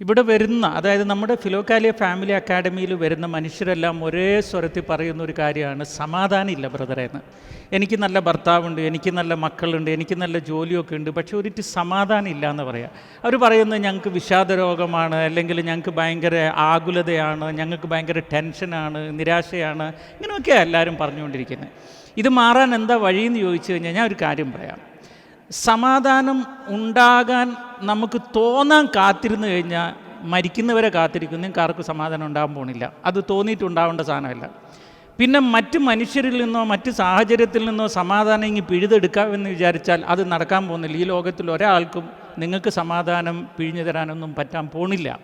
ഇവിടെ വരുന്ന അതായത് നമ്മുടെ ഫിലോക്കാലിയ ഫാമിലി അക്കാഡമിയിൽ വരുന്ന മനുഷ്യരെല്ലാം ഒരേ സ്വരത്തിൽ പറയുന്ന ഒരു കാര്യമാണ് സമാധാനമില്ല ബ്രദറെ എന്ന്. എനിക്ക് നല്ല ഭർത്താവുണ്ട് എനിക്ക് നല്ല മക്കളുണ്ട് എനിക്ക് നല്ല ജോലിയൊക്കെ ഉണ്ട് പക്ഷേ ഒരിറ്റ് സമാധാനം ഇല്ല എന്ന് പറയാം. അവർ പറയുന്നത് ഞങ്ങൾക്ക് വിഷാദരോഗമാണ് അല്ലെങ്കിൽ ഞങ്ങൾക്ക് ഭയങ്കര ആകുലതയാണ് ഞങ്ങൾക്ക് ഭയങ്കര ടെൻഷനാണ് നിരാശയാണ് ഇങ്ങനെയൊക്കെയാണ് എല്ലാവരും പറഞ്ഞുകൊണ്ടിരിക്കുന്നത്. ഇത് മാറാൻ എന്താ വഴിയെന്ന് ചോദിച്ചു കഴിഞ്ഞാൽ ഞാൻ ഒരു കാര്യം പറയാം. സമാധാനം ഉണ്ടാകാൻ നമുക്ക് തോന്നാൻ കാത്തിരുന്നു കഴിഞ്ഞാൽ മരിക്കുന്നവരെ കാത്തിരിക്കുന്ന ആർക്കും സമാധാനം ഉണ്ടാകാൻ പോണില്ല. അത് തോന്നിയിട്ടുണ്ടാവേണ്ട സാധനമല്ല. പിന്നെ മറ്റ് മനുഷ്യരിൽ നിന്നോ മറ്റ് സാഹചര്യത്തിൽ നിന്നോ സമാധാനം ഇങ്ങി പിഴുതെടുക്കാമെന്ന് വിചാരിച്ചാൽ അത് നടക്കാൻ പോകുന്നില്ല. ഈ ലോകത്തിൽ ഒരാൾക്കും നിങ്ങൾക്ക് സമാധാനം പിഴിഞ്ഞു തരാനൊന്നും പറ്റാൻ പോണില്ല.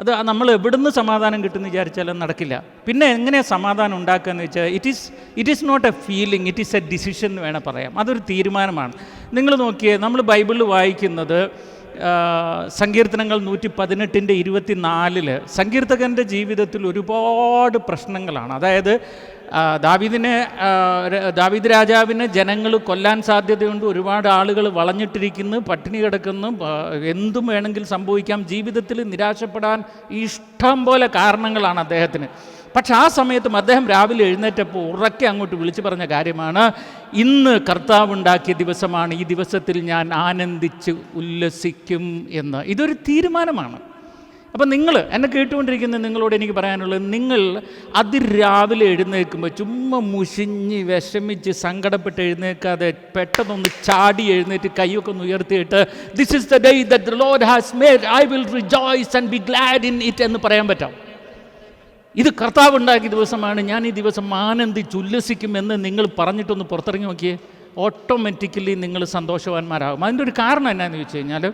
അത് നമ്മൾ എവിടുന്ന് സമാധാനം കിട്ടുമെന്ന് വിചാരിച്ചാലും നടക്കില്ല. പിന്നെ എങ്ങനെയാണ് സമാധാനം ഉണ്ടാക്കുക എന്ന് വെച്ചാൽ it is it is not a feeling it is a decision എന്ന് വേണം പറയാം. അതൊരു തീരുമാനമാണ്. നിങ്ങൾ നോക്കിയേ നമ്മൾ ബൈബിളിൽ വായിക്കുന്നത് സങ്കീർത്തനങ്ങൾ നൂറ്റി പതിനെട്ടിന്റെ ഇരുപത്തി നാലിൽ സങ്കീർത്തകന്റെ ജീവിതത്തിൽ ഒരുപാട് പ്രശ്നങ്ങളാണ്. അതായത് ദാവീദിനെ ദാവീദ് രാജാവിനെ ജനങ്ങൾ കൊല്ലാൻ സാധ്യതയുണ്ട്. ഒരുപാട് ആളുകൾ വളഞ്ഞിട്ടിരിക്കുന്നു പട്ടിണി കിടക്കുന്നു. എന്തും വേണമെങ്കിൽ സംഭവിക്കാം. ജീവിതത്തിൽ നിരാശപ്പെടാൻ ഇഷ്ടം പോലെ കാരണങ്ങളാണ് അദ്ദേഹത്തിന്. പക്ഷെ ആ സമയത്തും അദ്ദേഹം രാവിലെ എഴുന്നേറ്റപ്പോൾ ഉറക്കെ അങ്ങോട്ട് വിളിച്ചു പറഞ്ഞ കാര്യമാണ് ഇന്ന് കർത്താവ് ഉണ്ടാക്കിയ ദിവസമാണ്. ഈ ദിവസത്തിൽ ഞാൻ ആനന്ദിച്ച് ഉല്ലസിക്കും എന്ന്. ഇതൊരു തീരുമാനമാണ്. അപ്പം നിങ്ങൾ എന്നെ കേട്ടുകൊണ്ടിരിക്കുന്ന നിങ്ങളോട് എനിക്ക് പറയാനുള്ളത് നിങ്ങൾ അതിരാവിലെ എഴുന്നേൽക്കുമ്പോൾ ചുമ്മാ മുഷിഞ്ഞ് വിഷമിച്ച് സങ്കടപ്പെട്ട് എഴുന്നേൽക്കാതെ പെട്ടെന്നൊന്ന് ചാടി എഴുന്നേറ്റ് കൈയൊക്കെ ഒന്ന് ഉയർത്തിയിട്ട് this is the day that Lord has made I will rejoice and be glad in it എന്ന് പറയാൻ പറ്റാം. ഇത് കർത്താവ് ഉണ്ടാക്കിയ ദിവസമാണ്. ഞാൻ ഈ ദിവസം ആനന്ദിച്ച് ഉല്ലസിക്കുമെന്ന് നിങ്ങൾ പറഞ്ഞിട്ടൊന്ന് പുറത്തിറങ്ങി നോക്കിയേ. ഓട്ടോമാറ്റിക്കലി നിങ്ങൾ സന്തോഷവാന്മാരാകും. അതിന്റെ ഒരു കാരണം എന്നാന്ന് ചോദിച്ചു കഴിഞ്ഞാൽ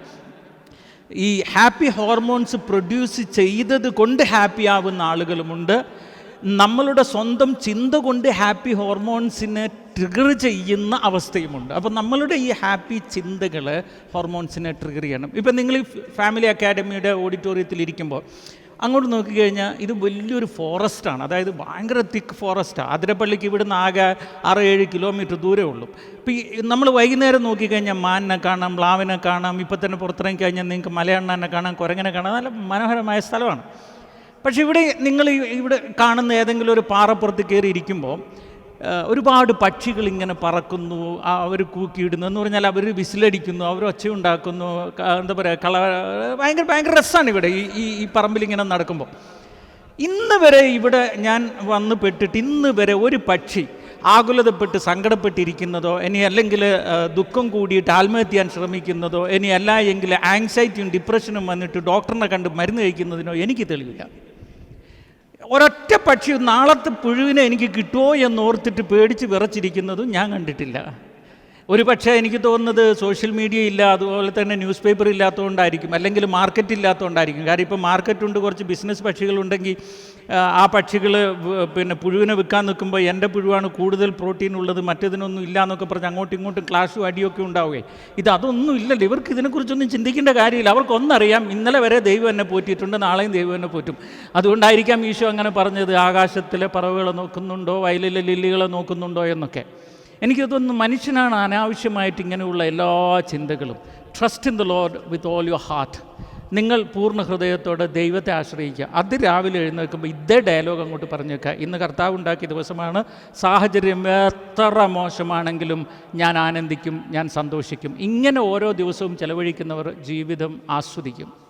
ഈ ഹാപ്പി ഹോർമോൺസ് പ്രൊഡ്യൂസ് ചെയ്തത് കൊണ്ട് ഹാപ്പി ആവുന്ന ആളുകളുമുണ്ട്. നമ്മളുടെ സ്വന്തം ചിന്ത കൊണ്ട് ഹാപ്പി ഹോർമോൺസിനെ ട്രിഗർ ചെയ്യുന്ന അവസ്ഥയുമുണ്ട്. അപ്പോൾ നമ്മളുടെ ഈ ഹാപ്പി ചിന്തകൾ ഹോർമോൺസിനെ ട്രിഗർ ചെയ്യണം. ഇപ്പം നിങ്ങൾ ഫാമിലി അക്കാഡമിയുടെ ഓഡിറ്റോറിയത്തിൽ ഇരിക്കുമ്പോൾ അങ്ങോട്ട് നോക്കിക്കഴിഞ്ഞാൽ ഇത് വലിയൊരു ഫോറസ്റ്റാണ്. അതായത് ഭയങ്കര തിക്ക് ഫോറസ്റ്റാണ് അതിരപ്പള്ളിക്ക് ഇവിടുന്ന് ആകെ ആറ് ഏഴ് കിലോമീറ്റർ ദൂരേ ഉള്ളൂ. ഇപ്പോൾ ഈ നമ്മൾ വൈകുന്നേരം നോക്കിക്കഴിഞ്ഞാൽ മാനിനെ കാണാം പ്ലാവിനെ കാണാം ഇപ്പം തന്നെ പുറത്തിറങ്ങി കഴിഞ്ഞാൽ നിങ്ങൾക്ക് മലയണ്ണനെ കാണാം കുരങ്ങനെ കാണാം നല്ല മനോഹരമായ സ്ഥലമാണ്. പക്ഷേ ഇവിടെ നിങ്ങൾ ഇവിടെ കാണുന്ന ഏതെങ്കിലും ഒരു പാറപ്പുറത്ത് കയറി ഇരിക്കുമ്പോൾ ഒരുപാട് പക്ഷികൾ ഇങ്ങനെ പറക്കുന്നു അവർ കൂക്കിയിടുന്നു എന്ന് പറഞ്ഞാൽ അവർ വിസിലടിക്കുന്നു അവർ ഒച്ചയുണ്ടാക്കുന്നു എന്താ പറയുക കള ഭയങ്കര ഭയങ്കര രസമാണ് ഇവിടെ ഈ ഈ പറമ്പിൽ ഇങ്ങനെ നടക്കുമ്പോൾ ഇന്ന് വരെ ഇവിടെ ഞാൻ വന്ന് പെട്ടിട്ട് ഇന്ന് വരെ ഒരു പക്ഷി ആകുലതപ്പെട്ട് സങ്കടപ്പെട്ടിരിക്കുന്നതോ ഇനി അല്ലെങ്കിൽ ദുഃഖം കൂടിയിട്ട് ആത്മഹത്യ ചെയ്യാൻ ശ്രമിക്കുന്നതോ ഇനി അല്ല എങ്കിൽ ആങ്സൈറ്റിയും ഡിപ്രഷനും വന്നിട്ട് ഡോക്ടറിനെ കണ്ട് മരുന്ന് കഴിക്കുന്നതിനോ എനിക്ക് തെളിവില്ല. ഒരൊറ്റ പക്ഷി നാളത്തെ പുഴുവിനെ എനിക്ക് കിട്ടുമോ എന്നോർത്തിട്ട് പേടിച്ച് വിറച്ചിരിക്കുന്നതും ഞാൻ കണ്ടിട്ടില്ല. ഒരു പക്ഷേ എനിക്ക് തോന്നുന്നത് സോഷ്യൽ മീഡിയ ഇല്ല അതുപോലെ തന്നെ ന്യൂസ് പേപ്പർ ഇല്ലാത്തതുകൊണ്ടായിരിക്കും അല്ലെങ്കിൽ മാർക്കറ്റ് ഇല്ലാത്തതുകൊണ്ടായിരിക്കും. കാര്യം ഇപ്പോൾ മാർക്കറ്റുണ്ട് കുറച്ച് ബിസിനസ് പക്ഷികളുണ്ടെങ്കിൽ ആ, പക്ഷികൾ പിന്നെ പുഴുവിനെ വിൽക്കാൻ നിൽക്കുമ്പോൾ എന്റെ പുഴുവാണ് കൂടുതൽ പ്രോട്ടീൻ ഉള്ളത് മറ്റേതിനൊന്നും ഇല്ല എന്നൊക്കെ പറഞ്ഞ് അങ്ങോട്ടും ഇങ്ങോട്ടും ക്ലാഷും അടിയൊക്കെ ഉണ്ടാവുകയെ. ഇത് അതൊന്നും ഇല്ലല്ലോ. ഇവർക്ക് ഇതിനെക്കുറിച്ചൊന്നും ചിന്തിക്കേണ്ട കാര്യമില്ല. അവർക്കൊന്നറിയാം ഇന്നലെ വരെ ദൈവം എന്നെ പോറ്റിയിട്ടുണ്ട് നാളെയും ദൈവം എന്നെ പോറ്റും. അതുകൊണ്ടായിരിക്കാം ഈശോ അങ്ങനെ പറഞ്ഞത് ആകാശത്തിലെ പറവുകളെ നോക്കുന്നുണ്ടോ വയലിലെ ലില്ലികളെ നോക്കുന്നുണ്ടോ എന്നൊക്കെ. എനിക്കതൊന്ന് മനുഷ്യനാണ് അനാവശ്യമായിട്ട് ഇങ്ങനെയുള്ള എല്ലാ ചിന്തകളും. Trust in the Lord with all your heart നിങ്ങൾ പൂർണ ഹൃദയത്തോടെ ദൈവത്തെ ആശ്രയിക്കുക. അത് രാവിലെ എഴുന്നേൽക്കുമ്പോൾ ഇതേ ഡയലോഗ് അങ്ങോട്ട് പറഞ്ഞേക്കുക. ഇന്ന് കർത്താവ് ഉണ്ടാക്കിയ ദിവസമാണ്. സാഹചര്യം എത്ര മോശമാണെങ്കിലും ഞാൻ ആനന്ദിക്കും ഞാൻ സന്തോഷിക്കും. ഇങ്ങനെ ഓരോ ദിവസവും ചെലവഴിക്കുന്നവർ ജീവിതം ആസ്വദിക്കും.